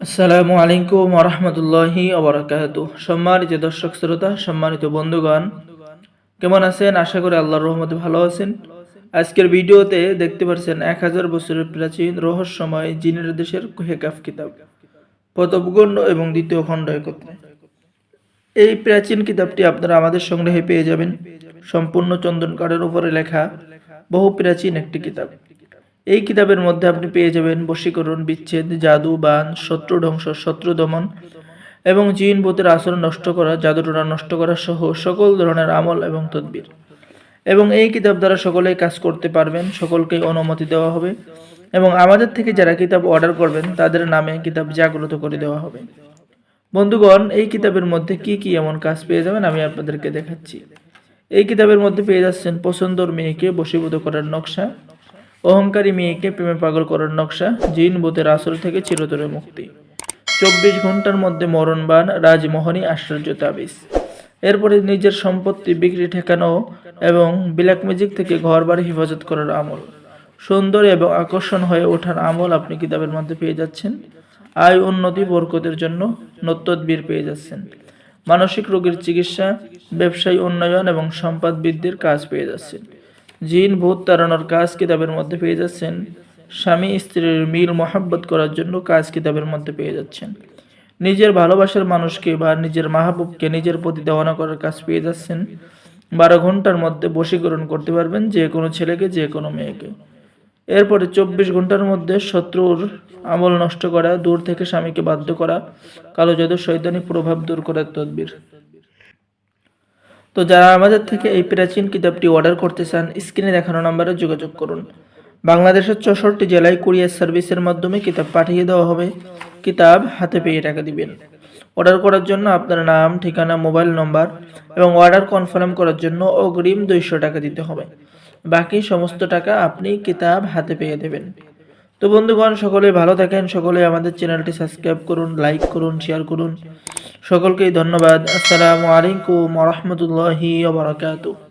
আসসালামু আলাইকুম রহমতুল্লাহি অবরাকাত সম্মানিত দর্শক শ্রোতা, সম্মানিত বন্ধুগণ, কেমন আছেন? আশা করি আল্লাহর রহমতে ভালো আছেন। আজকের ভিডিওতে দেখতে পাচ্ছেন এক হাজার বছরের প্রাচীন রহস্যময় জিনের দেশের হেকাফ কিতাব প্রথম এবং দ্বিতীয় খণ্ড একত্রে। এই প্রাচীন কিতাবটি আপনারা আমাদের সংগ্রহে পেয়ে যাবেন। সম্পূর্ণ চন্দন কাঠের উপরে লেখা বহু প্রাচীন একটি কিতাব। এই কিতাবের মধ্যে আপনি পেয়ে যাবেন বশীকরণ, বিচ্ছেদ, জাদু, বান, শত্রু ধ্বংস, শত্রু দমন এবং জিন ভূতের আচরণ নষ্ট করা জাদুটোনা নষ্ট করা সহ সকল ধরনের আমল এবং তদবির। এবং এই কিতাব দ্বারা সকলেই কাজ করতে পারবেন সকলকে অনুমতি দেওয়া হবে এবং আমাদের থেকে যারা কিতাব অর্ডার করবেন, তাদের নামে কিতাব জাগ্রত করে দেওয়া হবে। বন্ধুগণ, এই কিতাবের মধ্যে কি কি এমন কাজ পেয়ে যাবেন আমি আপনাদেরকে দেখাচ্ছি। এই কিতাবের মধ্যে পেয়ে যাচ্ছেন পছন্দর মেয়েকে বশীভূত করার নকশা অহংকারী মেয়েকে প্রেমে পাগল করার নকশা জিন ভূতের আসর থেকে চিরতরে মুক্তি। চব্বিশ ঘণ্টার মধ্যে মরণবান রাজমোহনী আশ্চর্য তাবিজ। এরপরে নিজের সম্পত্তি বিক্রি, ঠেকানো এবং ব্ল্যাক ম্যাজিক থেকে ঘর বাড়ি হেফাজত করার আমল। সুন্দর এবং আকর্ষণ হয়ে ওঠার আমল আপনি কিতাবের মধ্যে পেয়ে যাচ্ছেন। আয়, উন্নতি, বরকতের জন্য নত্যদ্বীর পেয়ে যাচ্ছেন। মানসিক রোগের চিকিৎসা, ব্যবসায়ী উন্নয়ন এবং সম্পদ বৃদ্ধির কাজ পেয়ে যাচ্ছেন। জিন ভূত তাড়ানোর কাজ কিতাবের মধ্যে পেয়ে যাচ্ছেন। স্বামী স্ত্রীর মিল মহাব্বত করার জন্য কাজ কিতাবের মধ্যে পেয়ে যাচ্ছেন। নিজের ভালোবাসার মানুষকে বা নিজের মাহবুবকে নিজের প্রতি দেওয়ানা করার কাজ পেয়ে যাচ্ছেন। বারো ঘণ্টার মধ্যে বশীকরণ করতে পারবেন যে কোনো ছেলেকে, যে কোনো মেয়েকে। এরপরে চব্বিশ ঘণ্টার মধ্যে শত্রুর আমল নষ্ট করা, দূর থেকে স্বামীকে বাধ্য করা, কালো জাদু শৈতানি প্রভাব দূর করার তদবির। তো যারা আমাদের থেকে এই প্রাচীন কিতাবটি অর্ডার করতে চান স্ক্রিনে দেখানো নম্বরে যোগাযোগ করুন। বাংলাদেশের চৌষট্টি জেলায় কুরিয়ার সার্ভিসের মাধ্যমে কিতাব পাঠিয়ে দেওয়া হবে। কিতাব হাতে পেয়ে টাকা দিবেন। অর্ডার করার জন্য আপনার নাম, ঠিকানা মোবাইল নম্বর এবং অর্ডার কনফার্ম করার জন্য অগ্রিম দুইশো টাকা দিতে হবে। বাকি সমস্ত টাকা আপনি কিতাব হাতে পেয়ে দেবেন। তো বন্ধুগণ সকলে ভালো থাকেন সকলে আমাদের চ্যানেলটি সাবস্ক্রাইব করুন লাইক করুন শেয়ার করুন। সকলকেই ধন্যবাদ। আসসালামু আলাইকুম রহমতুল্লাহি বারাকাতুহু।